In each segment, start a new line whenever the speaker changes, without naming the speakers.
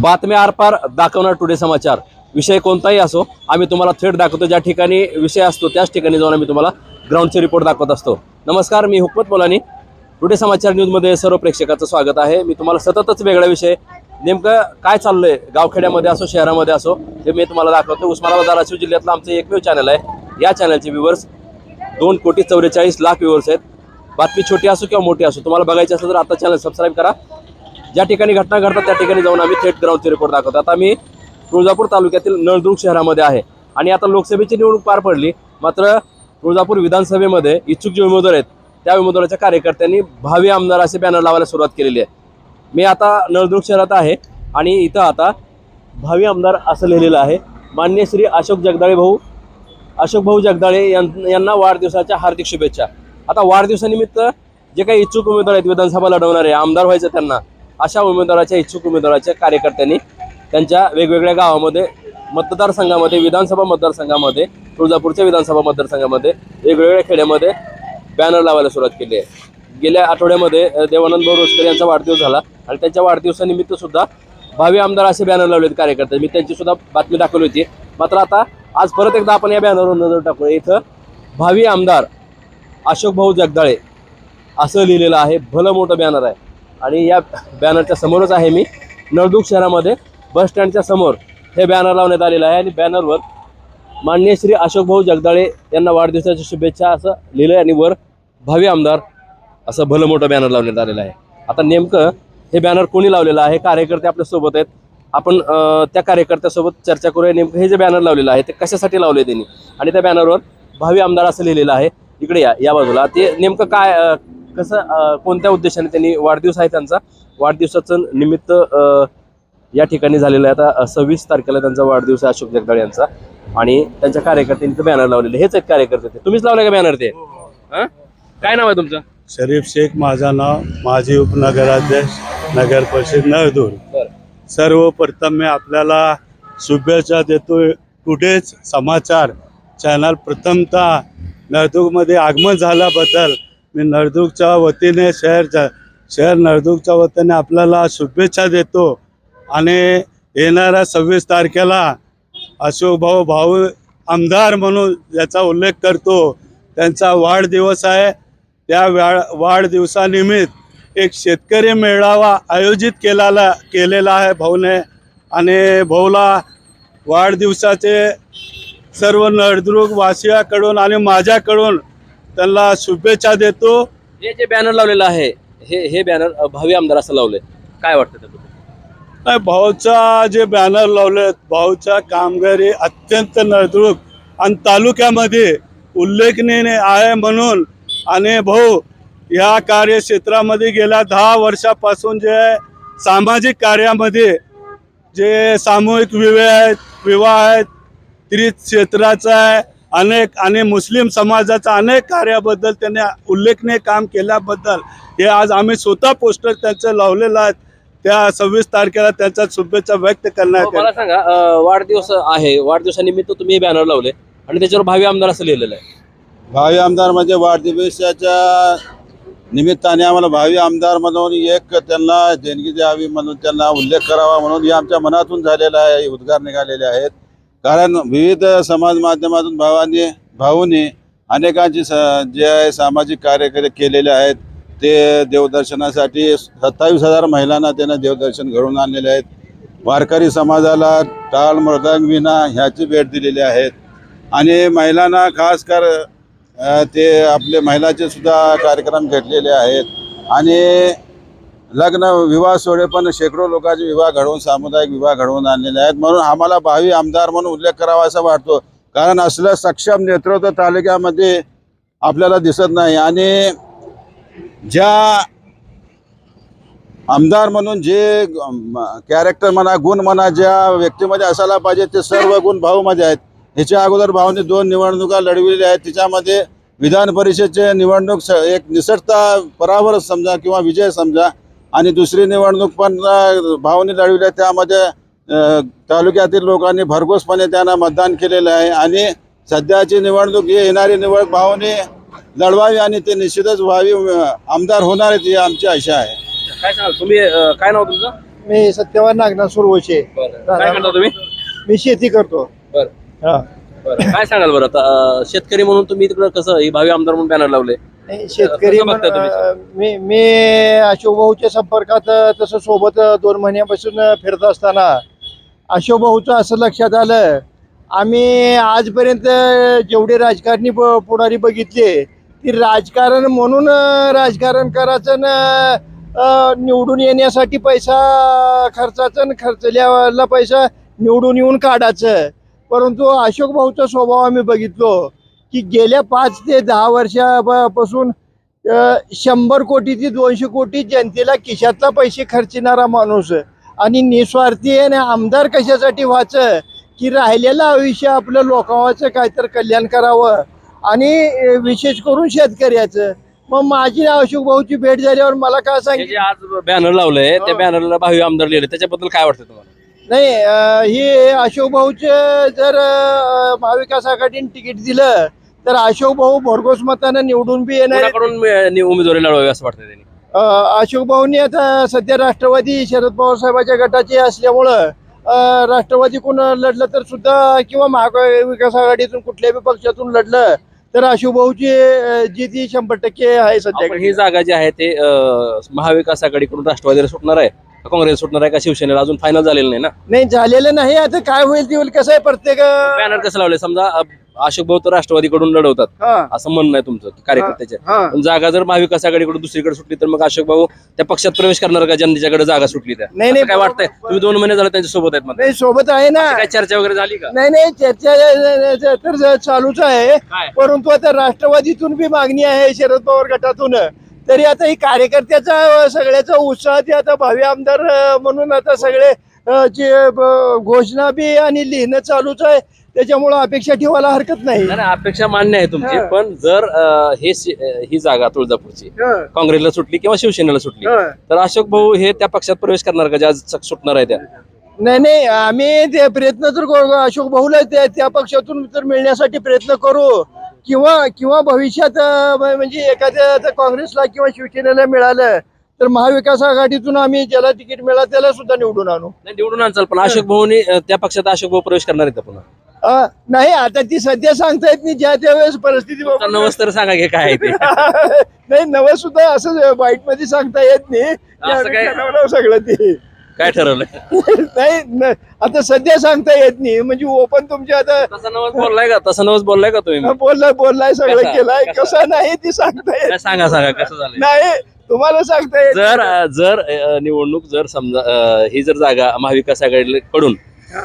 बातम्या आरपार दाखवणार टुडे समाचार. विषय कोणताही असो आम्ही तुम्हाला थेट दाखवतो. ज्या ठिकाणी विषय असतो त्याच ठिकाणी जाऊन आम्ही तुम्हाला ग्राउंडचे रिपोर्ट दाखवत असतो. नमस्कार मी हुकमत मोलानी. टुडे समाचार न्यूजमध्ये सर्व प्रेक्षकाचं स्वागत आहे. मी तुम्हाला सततच वेगळा विषय नेमकं काय चाललंय? गावखेड्यामध्ये असो शहरामध्ये असो हे मी तुम्हाला दाखवतो. उस्मानाबाद धाराशिव जिल्ह्यातलं आमचं एकमेव चॅनल आहे. या चॅनलचे व्ह्युअर्स दोन कोटी चौवेचाळीस लाख व्ह्युअर्स आहेत. बातमी छोटी असो किंवा मोठी असो तुम्हाला बघायची असेल तर आता चॅनल सबस्क्राईब करा. ज्या ठिकाणी घटना घडतात त्या ठिकाणी जाऊन आम्ही थेट ग्राउंडचे रिपोर्ट दाखवतो. आता मी तुळजापूर तालुक्यातील नळदुर्ग शहरामध्ये आहे आणि आता लोकसभेची निवडणूक पार पडली. मात्र तुळजापूर विधानसभेमध्ये इच्छुक जे उमेदवार आहेत त्या उमेदवाराच्या कार्यकर्त्यांनी भावी आमदार असे बॅनर लावायला सुरुवात केलेली आहे. मी आता नळदुर्ग शहरात आहे आणि इथं आता भावी आमदार असं लिहिलेलं आहे. मान्य श्री अशोक जगदाळे भाऊ अशोक भाऊ जगदाळे यां- यांना वाढदिवसाच्या हार्दिक शुभेच्छा. आता वाढदिवसानिमित्त जे काही इच्छुक उमेदवार आहेत विधानसभा लढवणारे आमदार व्हायचं त्यांना अशा उमेदवाराच्या इच्छुक उमेदवाराच्या कार्यकर्त्यांनी त्यांच्या वेगवेगळ्या गावामध्ये मतदारसंघामध्ये विधानसभा मतदारसंघामध्ये तुळजापूरच्या विधानसभा मतदारसंघामध्ये वेगवेगळ्या खेड्यामध्ये बॅनर लावायला सुरुवात केली आहे. गेल्या आठवड्यामध्ये देवानंद भाऊ रोजकर यांचा वाढदिवस झाला आणि त्यांच्या वाढदिवसानिमित्त सुद्धा भावी आमदार असे बॅनर लावले आहेत कार्यकर्ते. मी त्यांची सुद्धा बातमी दाखवली होती. मात्र आता आज परत एकदा आपण या बॅनरवर नजर टाकूया. इथं भावी आमदार अशोक भाऊ जगदाळे असं लिहिलेलं आहे. भलं मोठं बॅनर आहे. आणि या बॅनरच्या समोरच आहे मी. नळदुर्ग शहरामध्ये बस स्टँडच्या समोर हे बॅनर लावण्यात आलेलं आहे आणि बॅनरवर मान्य श्री अशोकभाऊ जगदाळे यांना वाढदिवसाच्या शुभेच्छा असं लिहिलं आहे आणि वर भावी आमदार असं भलं मोठं बॅनर लावण्यात आलेलं आहे. आता नेमकं हे बॅनर कोणी लावलेलं आहे? कार्यकर्ते आपल्यासोबत आहेत. आपण त्या कार्यकर्त्यासोबत चर्चा करूया. नेमकं हे जे बॅनर लावलेलं आहे ते कशासाठी लावले त्यांनी? आणि त्या बॅनरवर भावी आमदार असं लिहिलेलं आहे. इकडे या या बाजूला. ते नेमकं काय कसं कोणत्या उद्देशाने त्यांनी वाढदिवस आहे त्यांचा? वाढदिवसाचं निमित्त या ठिकाणी झालेलं आहे. आता सव्वीस तारखेला त्यांचा वाढदिवस आहे अशोक जगदाळे यांचा. आणि त्यांच्या कार्यकर्त्यांनी ते बॅनर लावलेले हेच आहेत कार्यकर्ते ते. तुम्हीच लावले का बॅनर ते? हं? काय नाव आहे तुमचं?
शरीफ शेख माझं नाव माजी उपनगराध्यक्ष नगर परिषद नळदूर
बरं.
सर्वप्रथम मी आपल्याला शुभेच्छा देतोय. टुडेच समाचार चॅनल प्रथमतः नळदुर्गमध्ये आगमन झाल्याबद्दल मी नळदुर्गच्या वतीने शहरच्या शहर नळदुर्गच्या वतीने आपल्याला शुभेच्छा देतो. आणि येणाऱ्या सव्वीस तारखेला अशोक भाऊ भाऊ आमदार म्हणून याचा उल्लेख करतो. त्यांचा वाढदिवस आहे. त्या व्या वाढदिवसानिमित्त एक शेतकरी मेळावा आयोजित केलेला केलेला आहे भाऊने. आणि भाऊला वाढदिवसाचे सर्व नळदुर्ग वासियाकडून आणि माझ्याकडून त्यांना शुभेच्छा देतो.
हे जे बॅनर लावलेलं आहे हे हे बॅनर भावी आमदार असं लावलंय. काय वाटतं त्याबद्दल?
नाही, भाऊचा जे बॅनर लावले भाऊच्या कामगिरी अत्यंत नळदुर्ग आणि तालुक्यामध्ये उल्लेखनीय आहे म्हणून आणि भाऊ या कार्यक्षेत्रामध्ये गेल्या दहा वर्षापासून जे सामाजिक कार्यामध्ये जे सामूहिक विवाह आहेत विवाह आहेत त्रित क्षेत्राचा आहे अनेक आणि मुस्लिम समाजाचा अनेक कार्याबद्दल त्यांनी उल्लेखनीय काम केल्याबद्दल हे आज आम्ही स्वतः पोस्टर त्यांचं लावलेलं आहे. त्या सव्वीस तारखेला त्यांच्या शुभेच्छा व्यक्त
हो,
करण्यात
मला सांगा वाढदिवस आहे. वाढदिवसानिमित्त तुम्ही हे बॅनर लावले आणि त्याच्यावर भावी आमदार असं लिहिलेलं आहे.
भावी आमदार म्हणजे वाढदिवसाच्या निमित्ताने आम्हाला भावी आमदार म्हणून एक त्यांना देणगी द्यावी म्हणून त्यांना उल्लेख करावा म्हणून हे आमच्या मनातून झालेलं आहे. हे उद्गार निघालेले आहेत. कारण विविध समाज माध्यमातून भावांनी भाऊंनी अनेकांची स जे आहे सामाजिक कार्य केलेले आहेत ते देवदर्शनासाठी सत्तावीस हजार महिलांना त्यांना देवदर्शन घडवून आणलेले आहेत. वारकरी समाजाला टाळ मृदंग विना ह्याची भेट दिलेली आहेत. आणि महिलांना खास कर ते आपले महिलाचे सुद्धा कार्यक्रम घेतलेले आहेत. आणि लग्न विवाह सोहळे पण शेकडो लोकांचे विवाह घडवून सामुदायिक विवाह घडवून आणलेले आहेत म्हणून आम्हाला भावी आमदार म्हणून उल्लेख करावा असा वाटतो. कारण असलं सक्षम नेतृत्व तालुक्यामध्ये आपल्याला दिसत नाही. आणि ज्या आमदार म्हणून जे कॅरेक्टर म्हणा गुण म्हणा ज्या व्यक्तीमध्ये असायला पाहिजे ते सर्व गुण भाऊमध्ये आहेत. ह्याच्या अगोदर भाऊने दोन निवडणुका लढविलेल्या आहेत. त्याच्यामध्ये विधान परिषदचे निवडणूक स एक निसटता पराभव समजा किंवा विजय समजा आणि दुसरी निवडणूक पण अ, भाऊने लढविली आहे. त्यामध्ये तालुक्यातील लोकांनी भरघोसपणे त्यांना मतदान केलेलं आहे. आणि सध्याची निवडणूक ही येणारी निवडणूक भाऊने लढवावी आणि ते निश्चितच व्हावी आमदार होणार आहेत ही आमची आशा आहे.
काय सांगाल? तुम्ही अं, काय नाव तुमचं?
मी सत्यवान नागनाथ सुरवशे.
काय करता तुम्ही?
मी शेती करतो.
बरं.
हा.
बरं. काय सांगाल बरं आता? अं, शेतकरी म्हणून तुम्ही तिकडं कसं ही भावी आमदार म्हणून बॅनर लावले.
नाही, शेतकरी
कसं बघता तुम्ही?
म्हण- मी मी अशोक भाऊच्या संपर्कात अ, तसं सोबत अ, दोन महिन्यापासून अ, फिरत असताना अशोक भाऊचं असं लक्षात आलं आम्ही आजपर्यंत जेवढे राजकारणी प- पुढारी बघितले ती राजकारण म्हणून अ, राजकारण करायचं न अ, निवडून येण्यासाठी पैसा खर्चाचा न खर्चल्याला पैसा निवडून येऊन काढायचं परंतु अशोक भाऊचा स्वभाव आम्ही बघितलो की गेल्या पाच ते दहा वर्षापासून शंभर कोटी ते दोनशे कोटी जनतेला खिशातला पैसे खर्चणारा माणूस आणि निस्वार्थी आणि आमदार कशासाठी व्हायचं की राहिलेलं आयुष्य आपलं लोकांचं काहीतरी कल्याण करावं. आणि विशेष करून शेतकऱ्याचं. मग माझी अशोक भाऊची भेट झाल्यावर मला काय सांगितलं
आज बॅनर लावलंय त्या बॅनरला भावी आमदार लिहिले. त्याच्याबद्दल काय वाटतं तुम्हाला?
नाही हे अशोक भाऊचं जर महाविकास आघाडीने तिकीट दिलं तर अशोक भाऊ भरघोस मतानं निवडून बी येणार.
कोणाकडून मी- उमेदवारी लढवावी असं वाटतं त्यांनी?
अ, अशोक भाऊनी आता सध्या राष्ट्रवादी शरद पवार साहेबाच्या गटाचे असल्यामुळं अ, राष्ट्रवादी कोण लढलं तर सुद्धा किंवा महाविकास आघाडीतून कुठल्याही पक्षातून लढलं तर अशोक भाऊची अ, जी ती शंभर टक्के आहे सध्या
आपण ही जागा जी आहे ते अं, महाविकास आघाडीकडून राष्ट्रवादीला सुटणार आहे? का काँग्रेस सुटणार आहे? का शिवसेनेला? अजून फायनल झालेलं नाही ना?
नाही झालेलं नाही. आता काय होईल ते होईल कसं आहे प्रत्येक अ,
बॅनर कसं लावले समजा अं, अशोक भाऊ तर राष्ट्रवादीकडून लढवतात. असं म्हणणं आहे तुमचं कार्यकर्त्याचे. पण जागा जर महाविकास आघाडीकडून दुसरीकडे सुटली तर मग अशोक भाऊ त्या पक्षात प्रवेश करणार का जनतेच्याकडे जागा सुटली त्या
नाही, नाही,
काय वाटतंय? तुम्ही दोन महिने झाले त्यांच्यासोबत आहेत.
नाही सोबत आहे ना.
काय चर्चा वगैरे झाली का?
नाही नाही चर्चा तर चालूच आहे. परंतु आता राष्ट्रवादीतून बी मागणी आहे शरद पवार गटातून. तरी आता ही कार्यकर्त्याचा सगळ्याचा उत्साह ते आता भावी आमदार म्हणून आता सगळे जे घोषणा बी आणि लिहिणं चालूच आहे. त्याच्यामुळं अपेक्षा ठेवायला हरकत नाही.
नाही नाही, अपेक्षा मान्य आहे तुमची
हा.
पण जर अं, हे अं, ही जागा तुळजापूरची
हं,
काँग्रेसला सुटली किंवा शिवसेनेला सुटली
हं.
तर अशोक भाऊ हे त्या पक्षात प्रवेश करणार का ज्या स- सुटणार आहे त्या?
नाही नाही आम्ही ते प्रयत्न तर करू अशोक भाऊला त्या त्या पक्षातून तर मिळण्यासाठी प्रयत्न करू किंवा किंवा भविष्यात अ, म्हणजे एखाद्या आता काँग्रेसला किंवा शिवसेनेला मिळालं तर महाविकास आघाडीतून आम्ही ज्याला तिकीट मिळालं त्याला सुद्धा निवडून आणू.
नाही निवडून आणचाल पण अशोक भाऊनी अं, त्या पक्षात अशोक भाऊ प्रवेश करणार आहेत का पुन्हा?
नाही आता ती सध्या सांगता येत नाही ज्या त्यावेळेस परिस्थिती
नवस तर सांगा की काय आहे ते.
नाही नवं सुद्धा असं वाईटमध्ये सांगता येत नाही? ठरवलं सगळं ते.
काय ठरवलंय
नाही न- आता सध्या सांगता येत नाही. म्हणजे ओपन तुमच्या आता
तसा नवस बोललाय का? तसा नवस बोललाय का तुम्ही?
बोललाय बोललाय सगळं
कसा?
केलाय.
कसा?
कसं नाही ती सांगता येत
काय सांगा सांगा कसं झालंय?
नाही तुम्हाला सांगता येत
जर जर अं, निवडणूक जर समजा अं, ही जर जागा महाविकास आघाडीकडून
हा,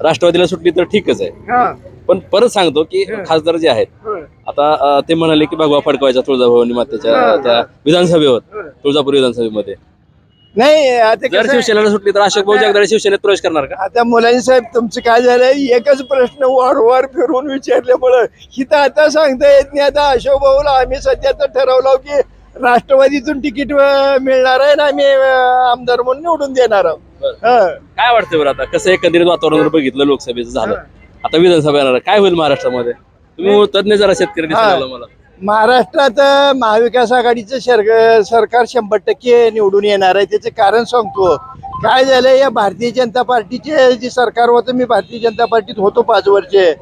राष्ट्रवादीला सुटली तर ठीकच आहे.
हा,
पण परत सांगतो की खासदार जे आहेत आता ते म्हणाले की भगवा फडकवायचा तुळजाभवानी मातेच्या त्या. विधानसभेवर. तुळजापूर विधानसभेमध्ये.
नाही आता
जर शिवसेनेला सुटली तर अशोक भाऊ जगदाळे शिवसेनेत प्रवेश करणार का?
आता मुलांनी साहेब तुमचं काय झालंय? एकच प्रश्न वारंवार फिरून विचारल्यामुळं हिथं आता सांगता येत नाही. आता अशोक भाऊला आम्ही सध्या तर ठरवलं की राष्ट्रवादीतून तिकीट मिळणार आहे ना आम्ही आमदार म्हणून निवडून देणार आहोत.
काय वाटतं बरं आता? कसं एकंदरीत वातावरण बघितलं लोकसभेचं झालं आता विधानसभा. काय होईल महाराष्ट्रामध्ये? तुम्ही तज्ञ जरा शेतकरी मला.
महाराष्ट्रात महाविकास आघाडीचं शर- सरकार शंभर टक्के निवडून येणार आहे त्याचं कारण सांगतो. काय झालं या भारतीय जनता पार्टीचे जे सरकार होतं मी भारतीय जनता पार्टीत होतो पाच वर्षे.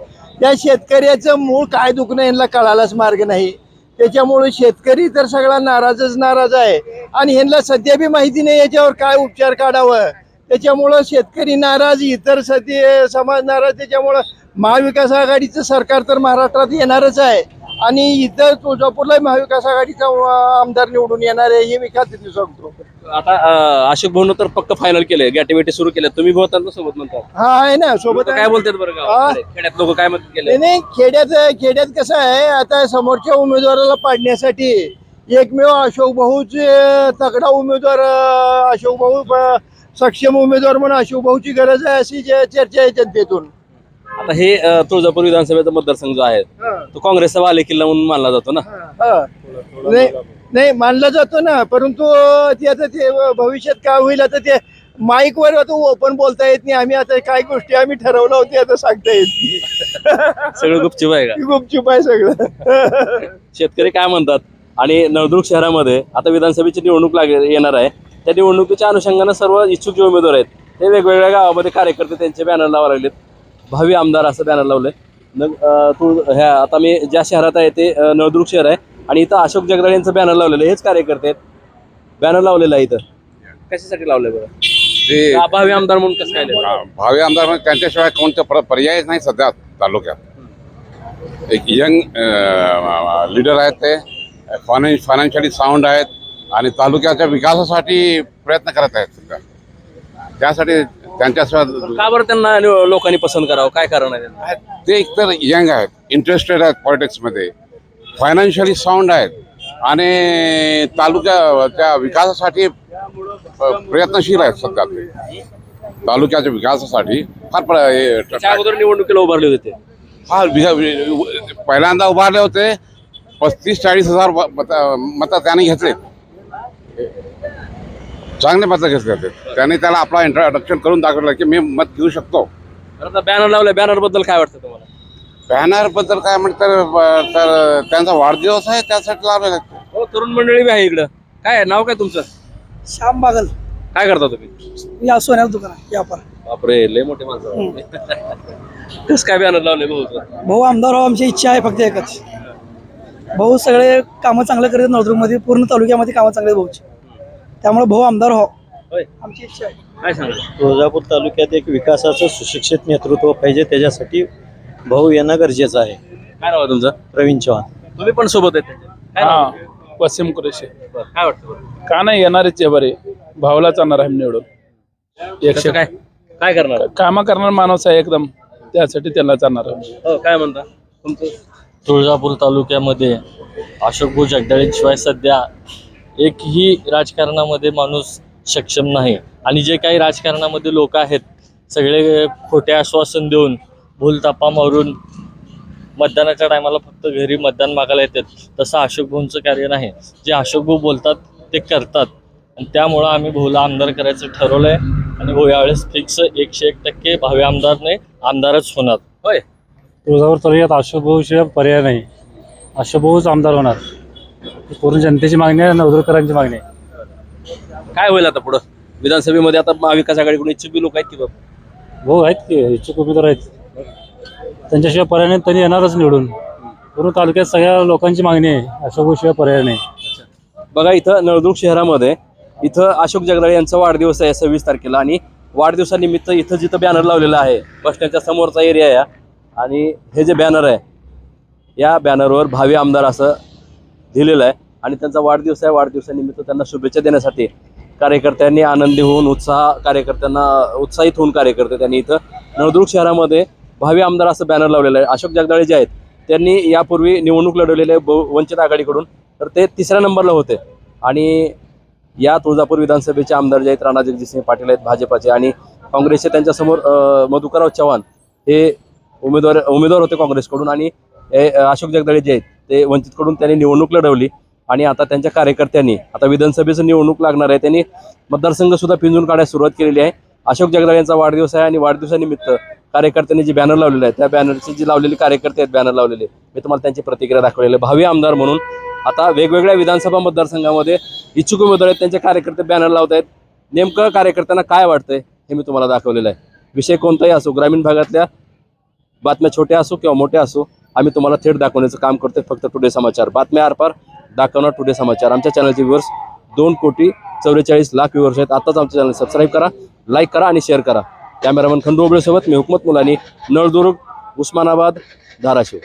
त्या शेतकऱ्याचं मूळ काय दुखणं यांना कळायलाच मार्ग नाही. त्याच्यामुळे शेतकरी तर सगळा नाराजच नाराज आहे. आणि ह्यांना सध्या बी माहिती नाही याच्यावर काय उपचार काढावं. त्याच्यामुळं शेतकरी नाराज इतर सती समाज नाराज त्याच्यामुळं महाविकास आघाडीचं सरकार तर महाराष्ट्रात येणारच आहे. आणि इतर तुळजापूरला महाविकास आघाडीचा आमदार निवडून येणार आहे हे मी खात्रीने सांगतो.
आता अशोक भाऊन तर पक्क फायनल केलंय गॅटीवेटी सुरू केल्या तुम्ही बोलतात ना सोबत म्हणतात
हा आहे ना सोबत.
काय बोलतात बरं? खेड्यात लोक काय म्हणतात केले?
नाही खेड्यात खेड्यात कसं आहे आता समोरच्या उमेदवाराला पाडण्यासाठी एकमेव अशोक भाऊचे तगडा उमेदवार अशोक भाऊ सक्षम उमेदवार म्हणून अशोक भाऊची गरज आहे अशी जे चर्चा आहे जनतेतून.
आता हे अं, तुळजापूर विधानसभेचा मतदारसंघ जो आहे तो काँग्रेसचा बाले किल्ला म्हणून मानला जातो ना?
हा. नाही नाही मानला जातो ना परंतु ते आता ते भविष्यात काय होईल आता ते माईकवर आता ओपन बोलता येत नाही. आम्ही आता काय गोष्टी आम्ही ठरवलं होते आता सांगता येत नाही.
सगळं गुपचूप आहे का?
गुपचूप आहे सगळं.
शेतकरी काय म्हणतात? आणि नळदुर्ग शहरामध्ये आता विधानसभेची निवडणूक लाग येणार आहे. त्या निवडणुकीच्या अनुषंगानं सर्व इच्छुक जे उमेदवार आहेत ते वेगवेगळ्या गावामध्ये कार्यकर्ते त्यांचे बॅनर लावा लागलेत. भावी आमदार असं बॅनर लावलंय. नग अं, तू ह्या आता मी ज्या शहरात आहे ते नळदुर्ग शहर आहे. आणि इथं अशोक जगदाळे यांचं बॅनर लावलेलं हेच कार्यकर्ते आहेत. बॅनर लावलेलं आहे इथं. कशासाठी लावलंय बरं?
ते
का भावी आमदार म्हणून कसं काय?
भावी आमदार म्हणजे त्यांच्याशिवाय कोणते पर- पर्यायच नाही सध्या तालुक्यात. एक यंग लीडर आहेत ते. फायनान्स फायनान्शियली साऊंड आहेत आणि तालुक्याच्या विकासासाठी प्रयत्न करत आहेत सध्या. त्यासाठी त्यांच्याशिवाय
का बरं त्यांना लोकांनी पसंत करावं? काय कारण आहे?
ते एकतर यंग आहेत इंटरेस्टेड आहेत पॉलिटिक्समध्ये फायनान्शियली साऊंड आहेत. आणि तालुक्याच्या विकासासाठी प्रयत्नशील आहेत सध्या ते. तालुक्याच्या विकासासाठी फार प्र- हे-
त्याच्या अगोदर निवडणुकीला उभारले होते
हा वि- पहिल्यांदा उभारले होते. पस्तीस चाळीस हजार मत मत त्याने घेतले. चांगले मत घेतले होते. त्याने त्याला आपला इंट्रोडक्शन करून दाखवलं की मी मत घेऊ शकतो.
आता बॅनर लावलाय बॅनरबद्दल काय वाटतं तुम्हाला?
बॅनरबद्दल काय म्हणतात तर त्यांचा वाढदिवस आहे त्यासाठी लावलेला.
हो तरुण मंडळी बी आहे इकडं. काय आहे? नाव काय तुमचं?
श्याम बागल.
काय करता तुम्ही?
या सोन्याचं दुकान व्यापार
बापरे लय मोठे माणसं. कस काय बॅनर लावले भाऊ?
भाऊ आमदार आमची इच्छा आहे फक्त एकच. भाऊ सगळे कामं चांगलं करतात नळदुर्गमध्ये पूर्ण तालुक्यामध्ये कामं चांगले भाऊची. त्यामुळे भाऊ आमदार हो.
होय.
आमची इच्छा आहे.
काय सांगा?
तुळजापूर तालुक्यात एक विकासाचं सुशिक्षित नेतृत्व पाहिजे त्याच्यासाठी भाऊ येणं गरजेचं आहे.
काय नाव आहे तुमचं?
प्रवीण चव्हाण.
तुम्ही पण सोबत आहेत. त्यांच्या. काय नाव? आहे?
हा वसीम कुरेशी.
बरं, काय वाटतं बरं?
का नाही येणारच आहे बरे. भावलाच आणणार आहे निवडून.
कसं
एकशे.
काय? काय करणार?
कामं करणार माणूस आहे एकदम. त्यासाठी त्यांना आणणार आहे.
हो काय म्हणता? तुमचं?
तुळजापूर तालुक्यामध्ये अशोक भाऊ जगदाळेंशिवाय सध्या एकही राजकारणामध्ये माणूस सक्षम नाही. आणि जे काही राजकारणामध्ये लोक आहेत सगळे खोटे आश्वासन देऊन भूलतापा मारून मतदानाच्या टायमाला फक्त घरी मतदान मागायला येतात. तसं अशोक भाऊंचं कार्य नाही. जे अशोक भाऊ बोलतात ते करतात. आणि त्यामुळं आम्ही भाऊला आमदार करायचं ठरवलं आहे आणि भाऊ यावेळेस फिक्स एकशे एक टक्के भावी आमदारने आमदारच होणार.
होय.
तुळजापूर तालुक्यात अशोक भाऊशिवाय पर्याय नाही. अशोक भाऊच आमदार होणार. पूर्ण जनतेची मागणी आहे नवदुरकरांची मागणी आहे.
काय होईल आता पुढं? विधानसभेमध्ये आता महाविकास आघाडीकडून इच्छुक लोक आहेत की बाबा
भाऊ आहेत की. इच्छुक उमेदवार आहेत. त्यांच्याशिवाय पर्याय नाही त्यांनी येणारच निवडून. पूर्ण तालुक्यात सगळ्या लोकांची मागणी आहे. अशोक भाऊशिवाय पर्याय नाही.
बघा इथं नळदुर्ग शहरामध्ये इथं अशोक जगदाळे यांचा वाढदिवस आहे सव्वीस तारखेला आणि वाढदिवसानिमित्त इथं जिथं बॅनर लावलेलं आहे बस स्टँडच्या समोरचा एरिया आहे हा. आणि हे जे बॅनर आहे या बॅनरवर भावी आमदार असं दिलेलं आहे. आणि त्यांचा वाढदिवस आहे. वाढदिवसानिमित्त त्यांना शुभेच्छा देण्यासाठी कार्यकर्त्यांनी आनंदी होऊन उत्साह कार्यकर्त्यांना उत्साहित होऊन कार्यकर्ते त्यांनी इथं नळदुर्ग शहरामध्ये भावी आमदार असं बॅनर लावलेलं आहे. अशोक जगदाळे जे आहेत त्यांनी यापूर्वी निवडणूक लढवलेले आहे वंचित आघाडीकडून. तर ते तिसऱ्या नंबरला होते. आणि या तुळजापूर विधानसभेचे आमदार जे आहेत राणा जगजितसिंह पाटील आहेत भाजपाचे आणि काँग्रेसचे त्यांच्यासमोर मधुकरराव चव्हाण हे उमेदवार उमेदवार होते काँग्रेसकडून आणि अशोक जगदाळे जे आहेत ते वंचितकडून त्यांनी निवडणूक लढवली. आणि आता त्यांच्या कार्यकर्त्यांनी आता विधानसभेचं निवडणूक लागणार आहे त्यांनी मतदारसंघ सुद्धा पिंजून काढायला सुरुवात केलेली आहे. अशोक जगदाळे यांचा वाढदिवस आहे आणि वाढदिवसानिमित्त कार्यकर्त्यांनी जे बॅनर लावलेले आहेत त्या बॅनरचे जे लावलेले कार्यकर्ते आहेत बॅनर लावलेले मी तुम्हाला त्यांची प्रतिक्रिया दाखवलेली आहे. भावी आमदार म्हणून आता वेगवेगळ्या विधानसभा मतदारसंघामध्ये इच्छुक उमेदवार आहेत त्यांचे कार्यकर्ते बॅनर लावत आहेत. नेमकं कार्यकर्त्यांना काय वाटतंय हे मी तुम्हाला दाखवलेलं आहे. विषय कोणताही असो ग्रामीण भागातल्या बातम्या छोट्या असो किंवा मोठ्या असो आम्ही तुम्हाला थेट दाखवण्याचं काम करतोय फक्त टुडे समाचार बातम्या आरपार दाखवणार टुडे समाचार आमच्या चॅनलचे व्ह्युअर्स दोन कोटी चौवेचाळीस लाख व्ह्युअर्स आहेत. आताच आमच्या चॅनल सबस्क्राईब करा लाईक करा आणि शेअर करा. कॅमेरामन खंडू ओबळेसोबत मी हुकमत मुलानी नळदुर्ग उस्मानाबाद धाराशिव.